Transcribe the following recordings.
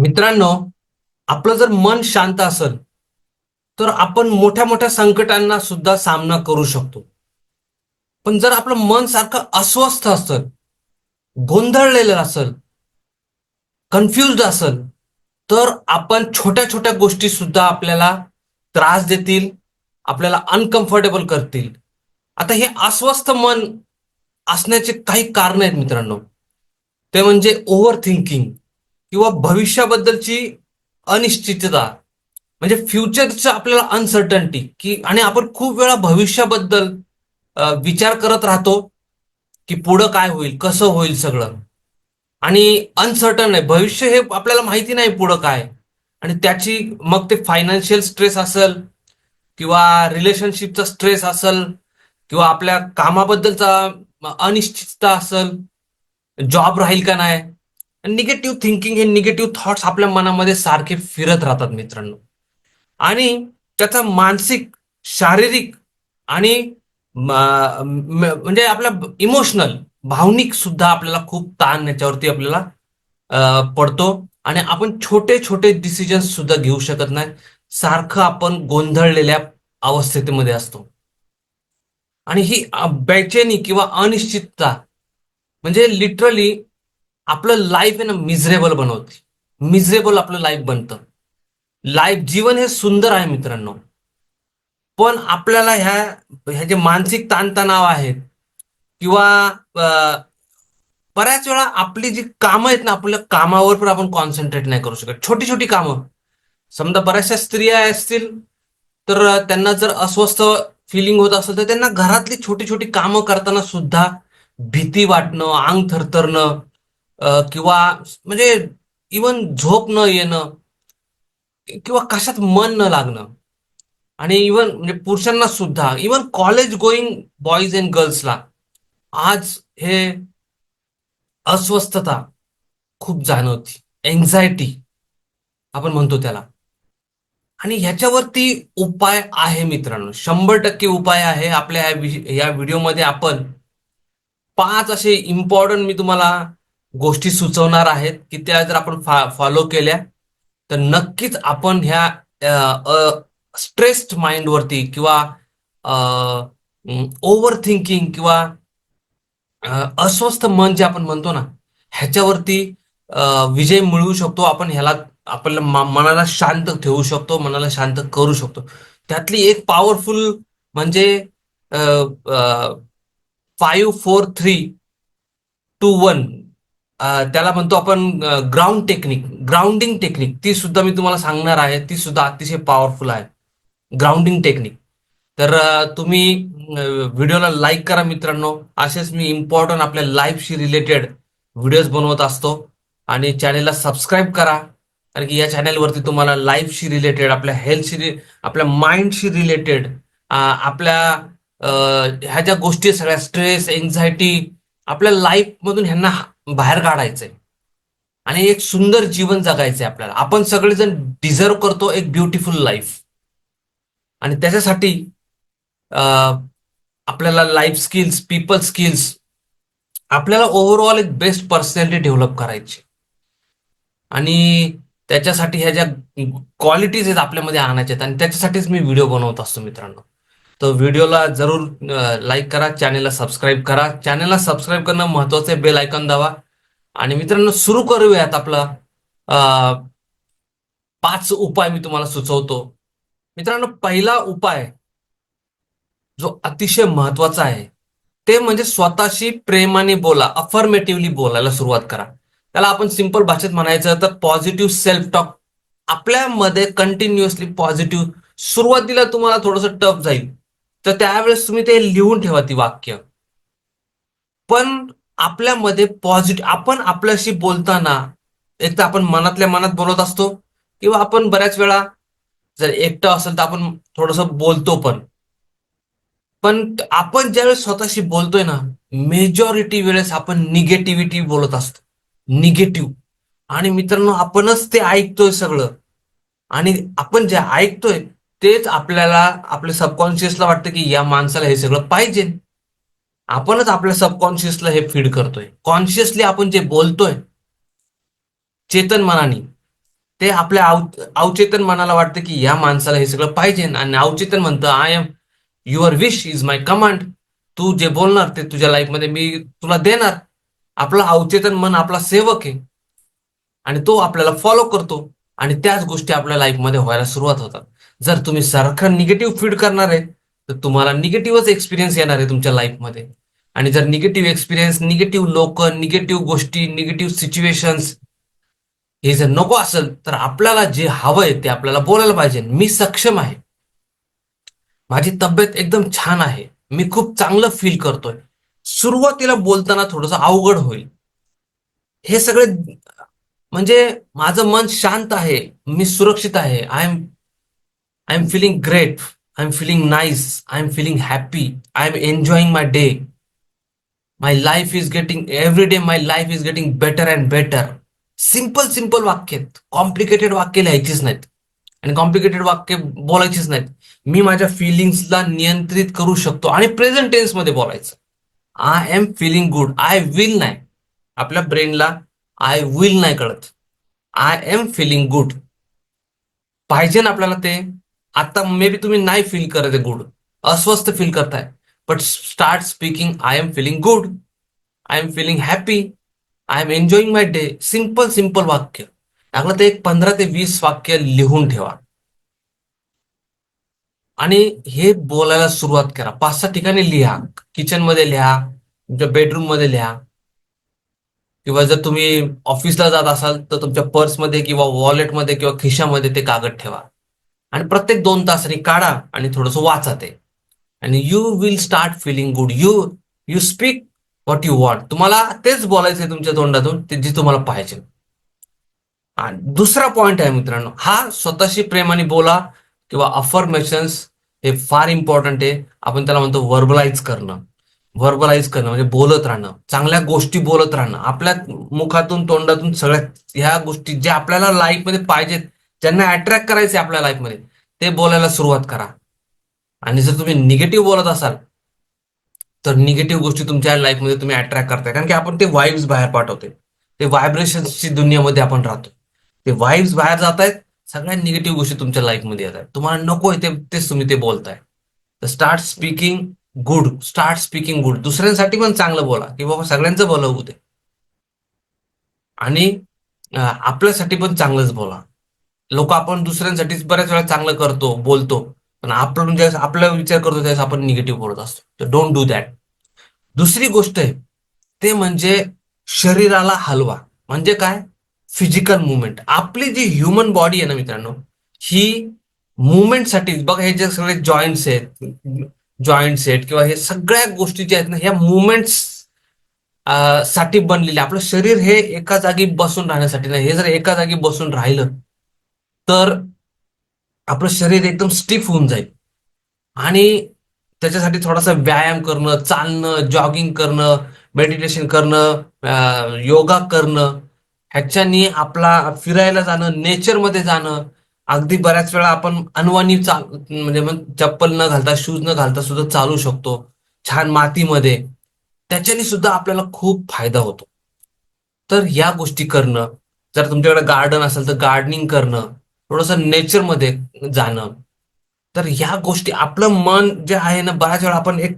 मित्रांनो आपलं जर मन शांत असेल तर आपण मोठ्या मोठ्या संकटांना सुद्धा सामना करू शकतो. पण जर आपलं मन सारखं अस्वस्थ असेल गोंधळलेलं असेल कन्फ्युज्ड असेल तर आपण छोट्या छोट्या गोष्टी सुद्धा आपल्याला त्रास देतील आपल्याला अनकम्फर्टेबल करतील. आता हे अस्वस्थ मन असण्याचे काही कारण आहेत मित्रांनो. ते म्हणजे ओव्हर थिंकिंग किंवा भविष्याबद्दलची अनिश्चितता म्हणजे फ्युचरचं आपल्याला अनसर्टन्टी की आणि आपण खूप वेळा भविष्याबद्दल विचार करत राहतो की पुढं काय होईल कसं होईल सगळं. आणि अनसर्टन आहे भविष्य हे आपल्याला माहिती नाही पुढं काय. आणि त्याची मग ते फायनान्शियल स्ट्रेस असेल किंवा रिलेशनशिपचा स्ट्रेस असेल किंवा आपल्या कामाबद्दलचा अनिश्चितता असेल जॉब राहील का नाही निगेटिव्ह थिंकिंग हे निगेटिव्ह थॉट्स आपल्या मनामध्ये सारखे फिरत राहतात मित्रांनो. आणि त्याचा मानसिक शारीरिक आणि म्हणजे आपला इमोशनल भावनिक सुद्धा आपल्याला खूप ताण याच्यावरती आपल्याला पडतो. आणि आपण छोटे छोटे डिसिजन सुद्धा घेऊ शकत नाही. सारखं आपण गोंधळलेल्या अवस्थेमध्ये असतो. आणि ही बेचैनी किंवा अनिश्चितता म्हणजे लिटरली आपलं लाईफ आहे ना मिझरेबल बनवते. मिझरेबल आपलं लाईफ बनतं. लाईफ जीवन हे सुंदर आहे मित्रांनो. पण आपल्याला ह्या ह्या जे मानसिक ताणतणाव आहेत किंवा बऱ्याच वेळा आपली जी कामं आहेत ना आपल्या कामावर पण आपण कॉन्सन्ट्रेट नाही करू शकत. छोटी छोटी कामं. समजा बऱ्याचशा स्त्रिया असतील तर त्यांना जर अस्वस्थ फिलिंग होत असेल तर त्यांना घरातली छोटी छोटी कामं करताना सुद्धा भीती वाटणं अंग थरथरणं किंवा म्हणजे इवन झोप न येणं किंवा कशात मन न लागणं. आणि इवन म्हणजे पुरुषांना सुद्धा even college going boys and गर्ल्सला आज हे अस्वस्थता खूप जाणवती. एन्झायटी आपण म्हणतो त्याला. आणि ह्याच्यावरती उपाय आहे मित्रांनो. शंभर टक्के उपाय आहे. आपल्या या व्हिडिओमध्ये आपण पाच असे इम्पॉर्टंट मी तुम्हाला गोष्टी सुचवणार आहेत की त्या जर आपण फॉलो केल्या तर नक्कीच आपण ह्या स्ट्रेस्ड माइंडवरती किंवा ओव्हर थिंकिंग किंवा अस्वस्थ मन जे आपण म्हणतो ना ह्याच्यावरती विजय मिळवू शकतो. आपण ह्याला आपल्या मनाला शांत ठेवू शकतो मनाला शांत करू शकतो. त्यातली एक पॉवरफुल म्हणजे five four three two one त्याला म्हणतो आपण ग्राउंड टेक्निक ग्राउंडिंग टेक्निक ती सुद्धा मी तुम्हाला सांगणार आहे. ती सुद्धा अतिशय पॉवरफुल आहे. ग्राउंडिंग टेक्निक तर तुम्ही व्हिडिओला लाईक करा मित्रांनो. असेच मी इम्पॉर्टंट आपल्या लाईफशी रिलेटेड व्हिडिओज बनवत असतो. आणि चॅनेलला सबस्क्राईब करा. कारण की या चॅनेलवरती तुम्हाला लाईफशी रिलेटेड आपल्या हेल्थशी रि- आपल्या माइंडशी रिलेटेड आपल्या ह्या ज्या गोष्टी सगळ्या स्ट्रेस एन्झायटी आपल्या लाईफमधून ह्यांना बाहेर काढायचंय. आणि एक सुंदर जीवन जगायचंय आपल्याला. आपण सगळेजण डिझर्व करतो एक ब्युटिफुल लाईफ आणि त्याच्यासाठी आपल्याला लाईफ स्किल्स पीपल स्किल्स आपल्याला ओव्हरऑल एक बेस्ट पर्सनॅलिटी डेव्हलप करायची. आणि त्याच्यासाठी ह्या ज्या क्वालिटीज आहेत आपल्यामध्ये आणायच्या आहेत. आणि त्याच्यासाठीच मी व्हिडिओ बनवत असतो मित्रांनो. तर व्हिडिओला जरूर लाईक करा चॅनेलला सबस्क्राईब करा. चॅनेलला सबस्क्राईब करणं महत्वाचं आहे बेल आयकॉन दावा आणि मित्रांनो सुरू करूयात आपला पाच उपाय मी तुम्हाला सुचवतो. मित्रांनो पहिला उपाय जो अतिशय महत्त्वाचा आहे ते म्हणजे स्वतःशी प्रेमाने बोला अफर्मेटिव्हली बोलायला सुरुवात करा. त्याला आपण सिंपल भाषेत म्हणायचं तर पॉझिटिव्ह सेल्फ टॉक आपल्यामध्ये कंटिन्युअसली पॉझिटिव्ह सुरुवातीला तुम्हाला थोडंसं टफ जाईल. तर त्यावेळेस तुम्ही ते लिहून ठेवा ती वाक्य. पण आपल्यामध्ये पॉझिटिव्ह आपण आपल्याशी बोलताना एक तर आपण मनातल्या मनात बोलत असतो किंवा आपण बऱ्याच वेळा जर एकटं असेल तर आपण थोडस बोलतो पण. पण आपण ज्यावेळेस स्वतःशी बोलतोय ना मेजॉरिटी वेळेस आपण निगेटिव्हिटी बोलत असतो. निगेटिव्ह आणि मित्रांनो आपणच ते ऐकतोय सगळं. आणि आपण जे ऐकतोय तेच आपल्याला आपल्या सबकॉन्शियसला वाटतं की या माणसाला हे सगळं पाहिजे. आपणच आपल्या सबकॉन्शियसला हे फीड करतोय. कॉन्शियसली आपण जे बोलतोय चेतन मनाने ते आपल्या अवचेतन मनाला वाटतं की या माणसाला हे सगळं पाहिजे. आणि अवचेतन म्हणतं I am your wish is my command तू जे बोलणार ते तुझ्या लाईफमध्ये मी तुला देणार. आपला अवचेतन मन आपला सेवक आहे. आणि तो आपल्याला फॉलो करतो. आणि त्याच गोष्टी आपल्या लाईफमध्ये व्हायला सुरुवात होतात. जर तुम्ही सारखं निगेटिव्ह फीड करणार आहे तर तुम्हाला निगेटिव्हच एक्सपिरियन्स येणार आहे तुमच्या लाईफमध्ये आणि जर निगेटिव्ह एक्सपिरियन्स निगेटिव्ह लोक निगेटिव्ह गोष्टी निगेटिव्ह सिच्युएशन्स हे जर नको असेल तर आपल्याला जे हवंय ते आपल्याला बोलायला पाहिजे. मी सक्षम आहे. माझी तब्येत एकदम छान आहे. मी खूप चांगलं फील करतोय. सुरुवातीला बोलताना थोडंसं अवघड होईल. हे सगळे म्हणजे माझं मन शांत आहे. मी सुरक्षित आहे. I am I am feeling great I am feeling nice I am feeling happy I am enjoying my day my life is getting every day my life is getting better and better simple simple वाक्य. आहेत complicated वाक्य लिहायचीच नाहीत. आणि complicated वाक्य बोलायचीच नाहीत. मी माझ्या फिलिंग्सला नियंत्रित करू शकतो आणि प्रेझेंट टेन्समध्ये बोलायचं. I am feeling good I will नाही. आपल्या ब्रेनला आय विल नाही कळत. आय एम फिलिंग गुड पाहिजे ना आपल्याला ते? आता मे बी तुम्ही नाही फील करत आहे गुड अस्वस्थ फील करताय. But start speaking I am feeling good I am feeling happy I am enjoying my day simple simple वाक्य. लागलं ते एक पंधरा ते वीस वाक्य लिहून ठेवा. आणि हे बोलायला सुरुवात करा. पाच सहा ठिकाणी लिहा. किचनमध्ये लिहा तुमच्या बेडरूममध्ये लिहा. किंवा जर तुम्ही ऑफिसला जात असाल तर तुमच्या पर्समध्ये किंवा वॉलेटमध्ये किंवा खिशामध्ये ते कागद ठेवा. आणि प्रत्येक दोन तासांनी काढा आणि थोडस वाचा ते. आणि you will start feeling good you you speak what you want तुम्हाला तेच बोलायचंय तुमच्या तोंडातून ते जे तुम्हाला पाहिजे. आणि दुसरा पॉइंट आहे मित्रांनो हा स्वतःशी प्रेमाने बोला किंवा अफर्मेशन्स हे फार इम्पॉर्टंट आहे. आपण त्याला म्हणतो वर्बलाइज करणं. व्हर्बलाइज करणं म्हणजे बोलत राहणं. चांगल्या गोष्टी बोलत राहणं. आपल्या मुखातून तोंडातून सगळ्या ह्या गोष्टी ज्या आपल्याला लाईफमध्ये पाहिजेत ज्यांना अट्रॅक्ट करायचे आपल्या लाईफमध्ये ते बोलायला सुरुवात करा. आणि जर तुम्ही निगेटिव्ह बोलत असाल तर निगेटिव्ह गोष्टी तुमच्या लाईफमध्ये तुम्ही अट्रॅक्ट करताय. कारण की आपण ते वाईब्स बाहेर पाठवते ते व्हायब्रेशन्सची दुनियामध्ये आपण राहतो ते वाईब्स बाहेर जात आहेत सगळ्या निगेटिव्ह गोष्टी तुमच्या लाईफमध्ये येत आहेत. तुम्हाला नको आहे तेच तुम्ही ते बोलताय. तर start speaking good start speaking good दुसऱ्यांसाठी पण चांगलं बोला की बाबा सगळ्यांचं भलं होऊ दे आणि आपल्यासाठी पण चांगलंच बोला. लोक आपण दुसऱ्यांसाठी बऱ्याच वेळा चांगलं करतो बोलतो. पण आपण ज्यावेळेस आपला विचार करतो त्यावेळेस आपण निगेटिव्ह बोलत असतो. तर डोंट डू दॅट दुसरी गोष्ट आहे ते म्हणजे शरीराला हलवा. म्हणजे काय? फिजिकल मुवमेंट आपली जी ह्युमन बॉडी आहे ना मित्रांनो ही मुवमेंटसाठी बघा हे जे सगळे जॉईंट्स आहेत जॉईंट्स आहेत किंवा हे सगळ्या गोष्टी ज्या आहेत ना ह्या मुवमेंट्ससाठी बनलेले आपलं शरीर हे एका जागी बसून राहण्यासाठी नाही हे जर एका जागी बसून राहिलं तर आपलं शरीर एकदम स्टिफ होऊन जाईल. आणि त्याच्यासाठी थोडासा व्यायाम करणं चालणं जॉगिंग करणं मेडिटेशन करणं योगा करणं ह्याच्यानी आपला फिरायला जाणं नेचरमध्ये जाणं अगदी बऱ्याच वेळा आपण अनवाणी चाल म्हणजे मग चप्पल न घालता शूज न घालता सुद्धा चालू शकतो. छान मातीमध्ये. त्याच्याने सुद्धा आपल्याला खूप फायदा होतो. तर या गोष्टी करणं जर तुमच्याकडे गार्डन असेल तर गार्डनिंग करणं थोडंसं नेचरमध्ये जाणं. तर ह्या गोष्टी आपलं मन जे आहे ना बऱ्याच वेळा आपण एक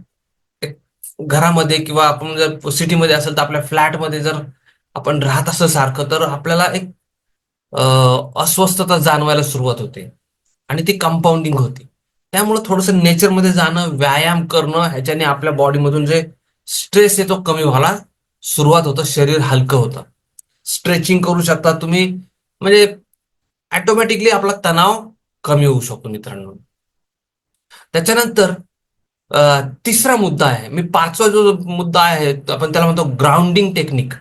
एक घरामध्ये किंवा आपण जर सिटीमध्ये असेल तर आपल्या फ्लॅटमध्ये जर आपण राहत असं सारखं तर आपल्याला एक अस्वस्थता जाणवायला सुरुवात होते. आणि ती कंपाऊंडिंग होती. त्यामुळे थोडंसं नेचरमध्ये जाणं व्यायाम करणं ह्याच्याने आपल्या बॉडीमधून जे स्ट्रेस आहे तो कमी व्हायला सुरुवात होतं शरीर हलकं होतं. स्ट्रेचिंग करू शकता तुम्ही. म्हणजे ऑटोमॅटिकली आपला तणाव कमी होऊ शकतो मित्रांनो. त्याच्यानंतर तिसरा मुद्दा आहे. मी पाचवा जो मुद्दा आहे आपण त्याला म्हणतो ग्राउंडिंग टेक्निक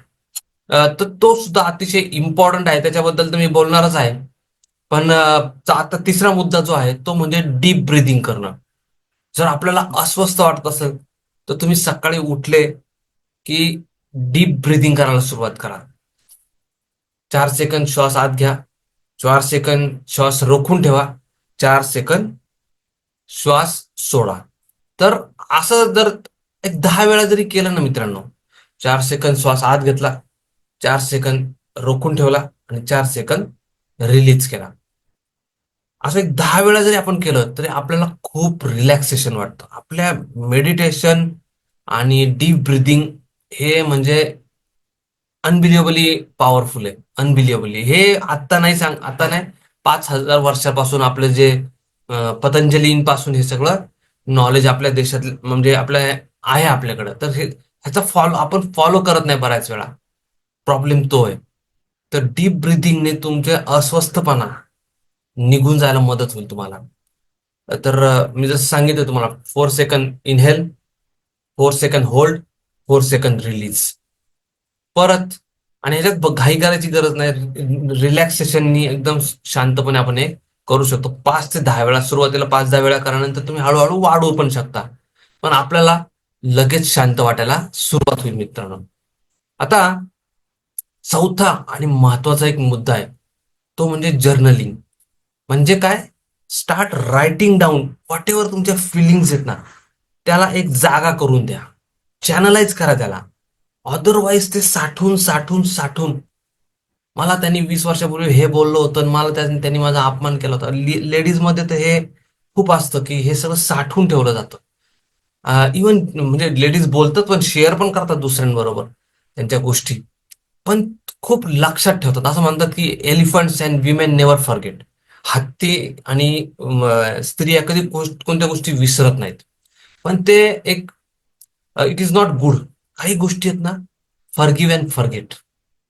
तर तो सुद्धा अतिशय इम्पॉर्टंट आहे. त्याच्याबद्दल तर मी बोलणारच आहे. पण आता तिसरा मुद्दा जो आहे तो म्हणजे डीप ब्रिदिंग करणं. जर आपल्याला अस्वस्थ वाटत असेल तर तुम्ही सकाळी उठले की डीप ब्रिदिंग करायला सुरुवात करा. चार सेकंद श्वास आत घ्या. चार सेकंद श्वास रोखून ठेवा. चार सेकंद श्वास सोडा. तर असं जर एक दहा वेळा जरी केलं ना मित्रांनो चार सेकंद श्वास आत घेतला चार सेकंद रोखून ठेवला आणि चार सेकंद रिलीज केला. असं एक दहा वेळा जरी आपण केलं तरी आपल्याला खूप रिलॅक्सेशन वाटतं. आपल्या मेडिटेशन आणि डीप ब्रिदिंग हे म्हणजे अनबिलिएबली पॉवरफुल आहे. अनबिलिएबली हे आत्ता नाही सांग आता नाही पाच हजार वर्षापासून आपलं जे पतंजलींपासून हे सगळं नॉलेज आपल्या देशात म्हणजे आपल्या आहे आपल्याकडं. तर हे ह्याचा फॉलो आपण फॉलो करत नाही बऱ्याच वेळा. प्रॉब्लेम तो आहे. तर डीप ब्रिदिंगने तुमचे अस्वस्थपणा निघून जायला मदत होईल तुम्हाला. तर मी जसं सांगितलं तुम्हाला four second inhale four second hold four second release परत आणि ह्याच्यात घाई करायची गरज नाही. रिलॅक्सेशननी एकदम शांतपणे आपण हे करू शकतो. पाच ते दहा वेळा सुरुवातीला पाच दहा वेळा करानंतर तुम्ही हळूहळू वाढवू पण शकता. पण आपल्याला लगेच शांत वाटायला सुरुवात होईल मित्रांनो. आता चौथा आणि महत्त्वाचा एक मुद्दा आहे. तो म्हणजे जर्नलिंग. म्हणजे काय? Start writing down. What ever तुमच्या फिलिंग्स आहेत ना त्याला एक जागा करून द्या. चॅनलाइज करा त्याला. अदरवाईज ते साठून साठून साठून. मला त्यांनी वीस वर्षापूर्वी हे बोललं होतं आणि मला त्या- त्यांनी माझा अपमान केला होता. लेडीजमध्ये तर हे खूप असतं की हे सगळं साठवून ठेवलं जातं. इवन म्हणजे लेडीज बोलतात पण शेअर पण करतात दुसऱ्यांबरोबर त्यांच्या गोष्टी. पण खूप लक्षात ठेवतात. असं म्हणतात की elephants and women never forget हत्ती आणि स्त्रिया कधी कोणत्या गोष्टी विसरत नाहीत. पण ते एक इट इज नॉट गुड काही गोष्टी आहेत ना फॉरगिव्ह अँड फॉरगेट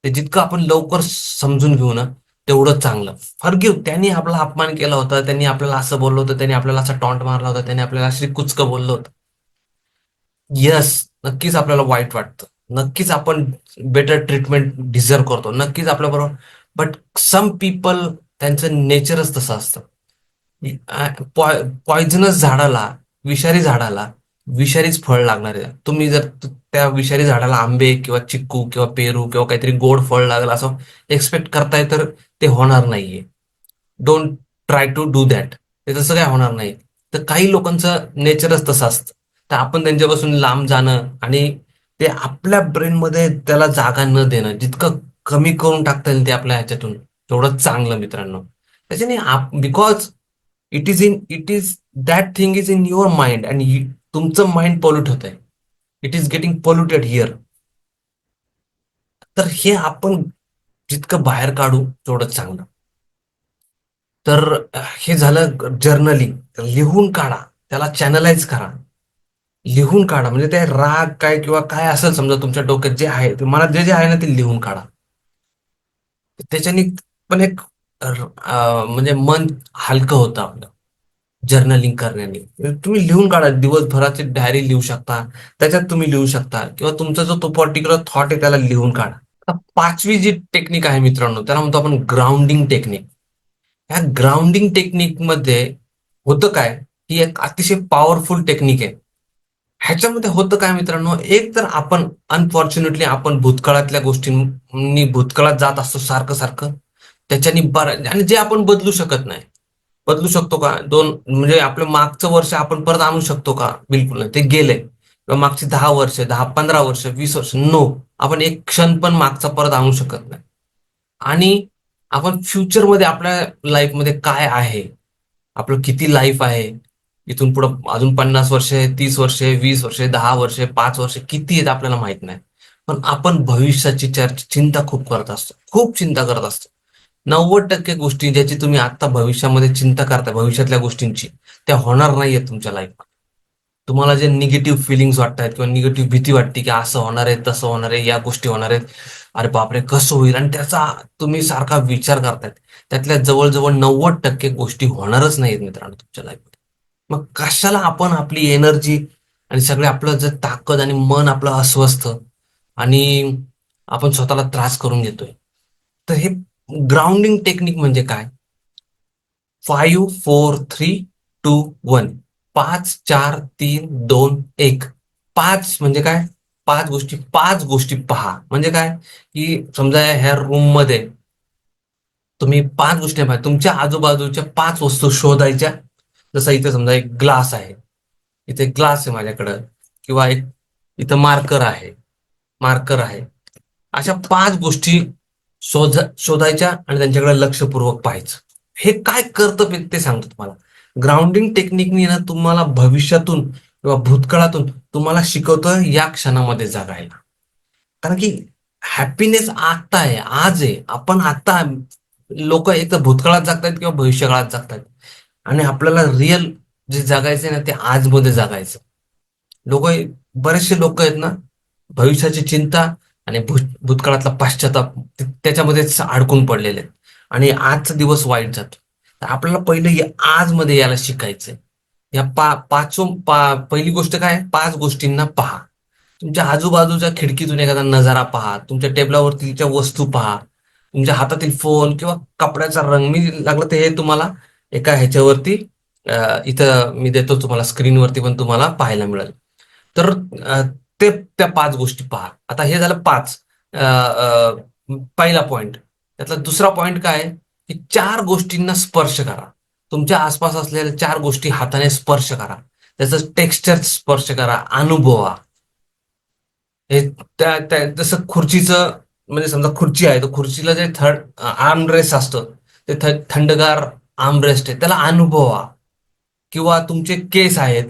ते जितकं आपण लवकर समजून घेऊ ना तेवढं चांगलं. फॉरगिव्ह त्यांनी आपला अपमान केला होता त्यांनी आपल्याला असं बोललं होतं त्यांनी आपल्याला असं टॉन्ट मारला होता त्यांनी आपल्याला अशी कुचकं बोललं होतं. येस नक्कीच आपल्याला वाईट वाटतं. नक्कीच आपण बेटर ट्रीटमेंट डिझर्व करतो. नक्कीच आपल्याबरोबर बट सम पीपल त्यांचं नेचरच तसं असतं. पॉयझनस झाडाला विषारी झाडाला विषारीच फळ लागणार आहे. तुम्ही जर त्या विषारी झाडाला आंबे किंवा चिक्कू किंवा पेरू किंवा काहीतरी गोड फळ लागलं असं एक्सपेक्ट करताय तर ते होणार नाहीये. Don't try to do that ते तसं काय होणार नाही. तर काही लोकांचं नेचरच तसं असतं. तर आपण त्यांच्यापासून लांब जाणं आणि ते आपल्या ब्रेनमध्ये त्याला जागा न देणं जितकं कमी करून टाकता येईल ते आपल्या ह्याच्यातून तेवढं चांगलं मित्रांनो. त्याच्याने because it is in it is that thing is in your mind आणि तुमचं माइंड पॉल्यूट होत आहे it is getting polluted here तर हे आपण जितकं बाहेर काढू तेवढं चांगलं. तर हे झालं जर्नलिंग लिहून काढा. त्याला चॅनलाइज करा. लिहून काढा. म्हणजे ते राग काय किंवा काय असेल समजा तुमच्या डोक्यात जे आहे ते मला जे जे आहे ना ते लिहून काढा. त्याच्याने पण एक म्हणजे मन हलकं होतं आपलं. जर्नलिंग करण्याने. तुम्ही लिहून काढा दिवसभराची डायरी लिहू शकता त्याच्यात तुम्ही लिहू शकता. किंवा तुमचा जो तो पर्टिक्युलर थॉट आहे त्याला लिहून काढा. पाचवी जी टेक्निक आहे मित्रांनो त्याला म्हणतो आपण ग्राउंडिंग टेक्निक ह्या ग्राउंडिंग टेक्निकमध्ये होतं काय? ही एक अतिशय पॉवरफुल टेक्निक आहे. ह्याच्यामध्ये होतं काय मित्रांनो? एक तर आपण अनफॉर्च्युनेटली आपण भूतकाळातल्या गोष्टींनी भूतकाळात जात असतो सारखं सारखं. त्याच्यानी बरं आणि जे आपण बदलू शकत नाही. बदलू शकतो का? दोन म्हणजे आपलं मागचं वर्ष आपण परत आणू शकतो का? बिलकुल नाही. ते गेले किंवा मागची दहा वर्ष दहा पंधरा वर्ष वीस वर्ष नो. आपण एक क्षण पण मागचा परत आणू शकत नाही. आणि आपण फ्युचरमध्ये आपल्या लाईफमध्ये काय आहे? आपलं किती लाईफ आहे? इथून पुढं अजून पन्नास वर्षे तीस वर्षे वीस वर्षे दहा वर्षे पाच वर्षे किती आहेत आपल्याला माहीत नाही. पण आपण भविष्याची चर्चा चिंता खूप करत असतो. खूप चिंता करत असतो. नव्वद टक्के गोष्टी ज्याची तुम्ही आता भविष्यामध्ये चिंता करताय भविष्यातल्या गोष्टींची त्या होणार नाहीयेत तुमच्या लाईफमध्ये तुम्हाला जे निगेटिव्ह फिलिंग्स वाटतात किंवा निगेटिव्ह भीती वाटते की असं होणार आहे तसं होणार आहे या गोष्टी होणार आहेत अरे बापरे कसं होईल? आणि त्याचा तुम्ही सारखा विचार करतायत. त्यातल्या जवळजवळ नव्वद टक्के गोष्टी होणारच नाहीत मित्रांनो तुमच्या लाईफमध्ये मग कशाला आपण आपली एनर्जी आणि सगळे आपलं जे ताकद आणि मन आपलं अस्वस्थ आणि आपण स्वतःला त्रास करून घेतोय? तर हे ग्राउंडिंग टेक्निक म्हणजे काय? Five four three two one. पाच चार तीन दोन एक. पाच म्हणजे काय? पाच गोष्टी पाच गोष्टी पहा. म्हणजे काय? की समजा ह्या रूममध्ये तुम्ही पाच गोष्टी पहा. तुमच्या आजूबाजूच्या पाच वस्तू शोधायच्या. जसं इथे समजा एक ग्लास आहे. इथे ग्लास आहे माझ्याकडं. किंवा एक इथं मार्कर आहे. मार्कर आहे. अशा पाच गोष्टी शोध शोधायच्या आणि त्यांच्याकडे लक्षपूर्वक पाहायचं. हे काय करतं ते सांगतो तुम्हाला ग्राउंडिंग टेक्निकनी ना तुम्हाला भविष्यातून किंवा भूतकाळातून तुम्हाला शिकवतं या क्षणामध्ये जगायला. कारण की हॅपीनेस आता आहे आज आहे. आपण आता लोक एक तर भूतकाळात जगतायत किंवा भविष्यकाळात जगतायत. आणि आपल्याला रिअल जे जगायचं आहे ना ते आजमध्ये जगायचं. लोक बरेचसे लोक आहेत ना भविष्याची चिंता आणि भूत भूतकाळातला पाश्चाताप त्याच्यामध्येच अडकून पडलेले. आहेत आणि आजचा दिवस वाईट जातो. तर आपल्याला पहिले या आजमध्ये यायला शिकायचंय. या पा पाचो पा पहिली गोष्ट काय? पाच गोष्टींना पहा. तुमच्या आजूबाजूच्या खिडकीतून एखादा नजारा पहा. तुमच्या टेबलावरतीच्या वस्तू पहा. तुमच्या हातातील फोन किंवा कपड्याचा रंग मी लागलं तर हे तुम्हाला एका ह्याच्यावरती इथं मी देतो तुम्हाला स्क्रीनवरती पण तुम्हाला पाहायला मिळेल. तर ते त्या पाच गोष्टी पहा. आता हे झालं पाच. पहिला पॉइंट त्यातला दुसरा पॉइंट काय आहे? की चार गोष्टींना स्पर्श करा. तुमच्या आसपास असलेल्या चार गोष्टी हाताने स्पर्श करा. त्याचं टेक्स्चर स्पर्श करा. अनुभवा. हे त्या त्या जसं खुर्चीचं म्हणजे समजा खुर्ची आहे तर खुर्चीला जे थर्ड आर्मरेस्ट असतं ते थ- थंडगार आर्मरेस्ट आहे. त्याला अनुभवा. किंवा तुमचे केस आहेत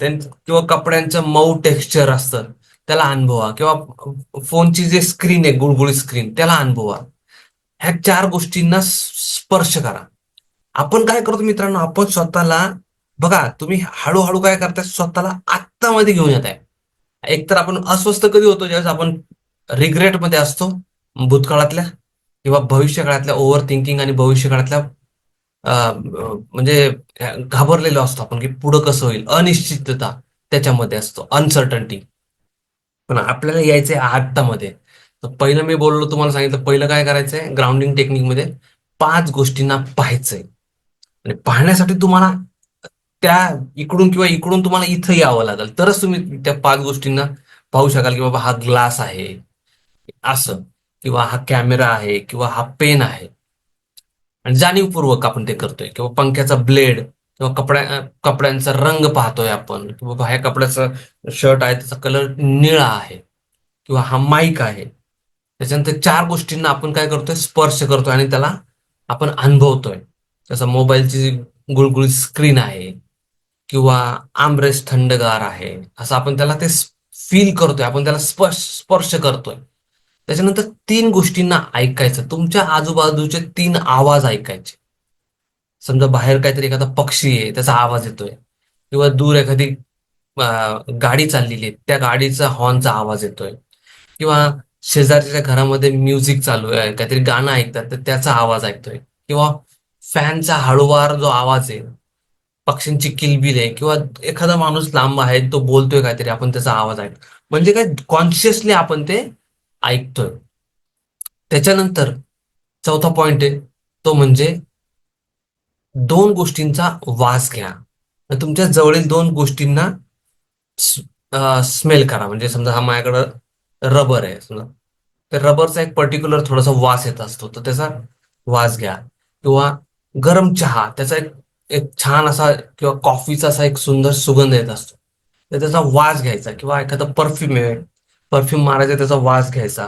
किंवा कपड्यांचं मऊ टेक्स्चर असतं. त्याला अनुभवा. किंवा फोनची जे स्क्रीन आहे गुळगुळी स्क्रीन त्याला अनुभवा. ह्या चार गोष्टींना स्पर्श करा. आपण काय करतो मित्रांनो? आपण स्वतःला बघा तुम्ही हळूहळू काय करताय? स्वतःला आत्तामध्ये घेऊन येत आहे एकतर आपण अस्वस्थ कधी होतो? ज्यावेळेस आपण रिग्रेटमध्ये असतो भूतकाळातल्या किंवा भविष्यकाळातल्या ओव्हर थिंकिंग आणि भविष्यकाळातल्या म्हणजे घाबरलेलो असतो आपण की पुढं कसं होईल? अनिश्चितता त्याच्यामध्ये असतो. अनसर्टन्टी पण आपल्याला यायचंय आत्तामध्ये तर पहिलं मी बोललो तुम्हाला सांगितलं पहिलं काय करायचंय? ग्राउंडिंग टेक्निकमध्ये पाच गोष्टींना पाहायचंय. आणि पाहण्यासाठी तुम्हाला त्या इकडून किंवा इकडून तुम्हाला इथं यावं लागेल. तरच तुम्ही त्या पाच गोष्टींना पाहू शकाल की बाबा हा ग्लास आहे असं. किंवा हा कॅमेरा आहे किंवा हा पेन आहे. आणि जाणीवपूर्वक आपण ते करतोय. किंवा पंख्याचा ब्लेड किंवा कपड्या कपड्यांचा रंग पाहतोय आपण. किंवा ह्या कपड्याचा शर्ट आहे त्याचा कलर निळा आहे किंवा हा माईक आहे. त्याच्यानंतर चार गोष्टींना आपण काय करतोय? स्पर्श करतोय आणि त्याला आपण अनुभवतोय. जसं मोबाईलची गुळगुळीत स्क्रीन आहे किंवा आमरेस थंडगार आहे असं आपण त्याला ते फील करतोय. आपण त्याला स्पर्श स्पर्श करतोय. त्याच्यानंतर तीन गोष्टींना ऐकायचं. तुमच्या आजूबाजूचे तीन आवाज ऐकायचे. समजा बाहेर काहीतरी एखादा पक्षी आहे त्याचा आवाज येतोय किंवा दूर एखादी गाडी चाललेली आहे त्या गाडीचा हॉर्नचा आवाज येतोय किंवा शेजारच्या घरामध्ये म्युझिक चालू आहे काहीतरी गाणं ऐकतात तर त्याचा आवाज ऐकतोय किंवा फॅनचा हळूवार जो आवाज आहे पक्ष्यांची किलबिल आहे किंवा एखादा माणूस लांब आहे तो बोलतोय काहीतरी आपण त्याचा आवाज ऐक म्हणजे काय कॉन्शियसली आपण ते ऐकतोय. त्याच्यानंतर चौथा पॉइंट आहे तो म्हणजे दोन गोष्टींचा वास घ्या. तुमच्या जवळील दोन गोष्टींना स्मेल करा. म्हणजे समजा हा माझ्याकडं रबर आहे समजा. तर रबरचा एक पर्टिक्युलर थोडासा वास येत असतो. तर त्याचा वास घ्या. किंवा गरम चहा त्याचा एक एक छान असा किंवा कॉफीचा असा एक सुंदर सुगंध येत असतो. तर त्याचा वास घ्यायचा. किंवा एखादा परफ्यूम आहे. परफ्यूम मारायचा त्याचा वास घ्यायचा.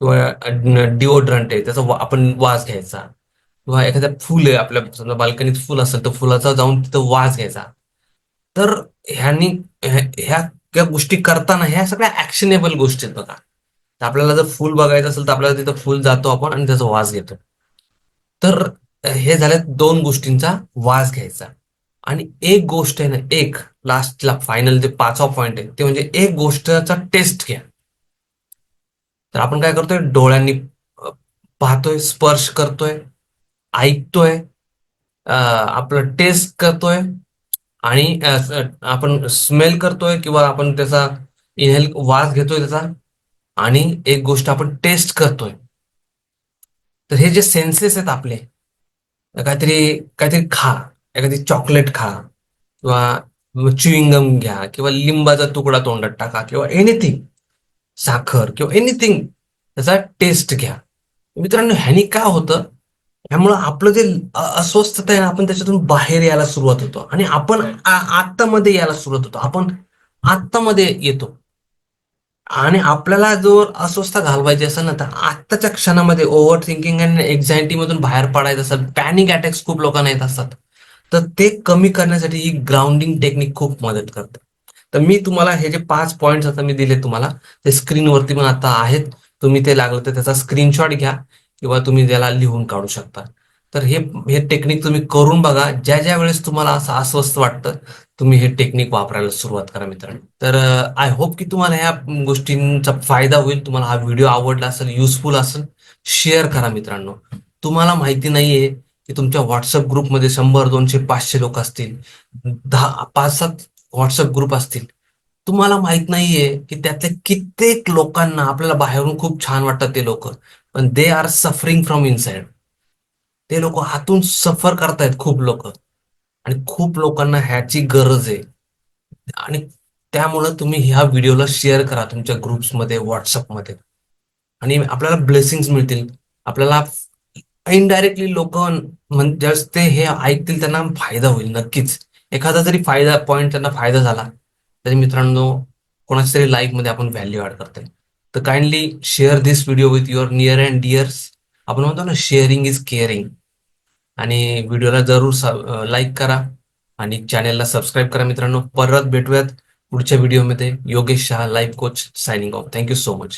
किंवा डिओड्रंट आहे त्याचा आपण वास घ्यायचा. किंवा एखाद्या फुल आहे आपल्या समजा बाल्कनीत फुल असेल तर फुलाचा जाऊन तिथं वास घ्यायचा. तर ह्यांनी ह्या गोष्टी करताना ह्या सगळ्या ऍक्शनेबल गोष्टी आहेत बघा. तर आपल्याला जर फुल बघायचं असेल तर आपल्याला तिथं फुल जातो आपण आणि त्याचा वास घेतो. तर हे झाले दोन गोष्टींचा वास घ्यायचा. आणि एक गोष्ट आहे ना एक लास्टला फायनल जे पाचवा पॉइंट आहे ते म्हणजे एक गोष्टचा टेस्ट घ्या. तर आपण काय करतोय? डोळ्यांनी पाहतोय स्पर्श करतोय. ऐकतोय आपलं टेस्ट करतोय आणि आपण स्मेल करतोय किंवा आपण त्याचा इनहेल वास घेतोय त्याचा आणि एक गोष्ट आपण टेस्ट करतोय. तर हे जे सेन्सेस आहेत आपले काहीतरी काहीतरी खा एखादी चॉकलेट खा किंवा च्युईंगम घ्या किंवा लिंबाचा तुकडा तोंडात टाका किंवा एनिथिंग साखर किंवा एनिथिंग त्याचा टेस्ट घ्या. मित्रांनो ह्यानी काय होतं? ह्यामुळं आपलं जे अस्वस्थता आहे ना आपण त्याच्यातून बाहेर यायला सुरुवात होतो. आणि आपण आत्तामध्ये यायला सुरुवात होतो. आपण आत्तामध्ये येतो. आणि आपल्याला जर अस्वस्थ घालवायचे असेल ना तर आत्ताच्या क्षणामध्ये ओव्हर थिंकिंग आणि एक्झायटी मधून बाहेर पडायचं असेल पॅनिक अटॅक्स खूप लोकांना येत असतात. तर ते कमी करण्यासाठी ही ग्राउंडिंग टेक्निक खूप मदत करते. तर मी तुम्हाला हे जे पाच पॉईंट्स आता मी दिले तुम्हाला ते स्क्रीनवरती पण आता आहेत. तुम्ही ते लागलं तर त्याचा स्क्रीनशॉट घ्या. किंवा तुम्ही त्याला लिहून काढू शकता. तर हे हे टेक्निक तुम्ही करून बघा. ज्या ज्या वेळेस तुम्हाला असं अस्वस्थ वाटतं तुम्ही हे टेक्निक वापरायला सुरुवात करा मित्रांनो. तर आय होप की तुम्हाला ह्या गोष्टींचा फायदा होईल. तुम्हाला हा व्हिडिओ आवडला असेल युजफुल असेल शेअर करा मित्रांनो. तुम्हाला माहिती नाहीये की तुमच्या व्हॉट्सअप ग्रुपमध्ये शंभर दोनशे पाचशे लोक असतील दहा पाच सात व्हॉट्सअप ग्रुप असतील. तुम्हाला माहीत नाहीये की त्यातल्या कित्येक लोकांना आपल्याला बाहेरून खूप छान वाटतात ते लोक. पण they are suffering from inside ते लोक हातून सफर करतायत खूप लोक. आणि खूप लोकांना ह्याची गरज आहे. आणि त्यामुळं तुम्ही ह्या व्हिडिओला शेअर करा तुमच्या ग्रुप्समध्ये व्हॉट्सअपमध्ये आणि आपल्याला ब्लेसिंग्स मिळतील. आपल्याला इनडायरेक्टली लोक म्हणजे ते हे ऐकतील त्यांना फायदा होईल नक्कीच. एखादा जरी फायदा पॉईंट त्यांना फायदा झाला तरी मित्रांनो कोणाच्या तरी लाईफमध्ये आपण व्हॅल्यू ऍड करतोय. तर kindly share this video with your near and dears आपण म्हणतो ना शेअरिंग इज केअरिंग आणि व्हिडिओला जरूर लाईक करा आणि चॅनेलला सबस्क्राईब करा मित्रांनो. परत भेटूयात पुढच्या व्हिडिओमध्ये Yogesh Shah life coach signing off thank you so much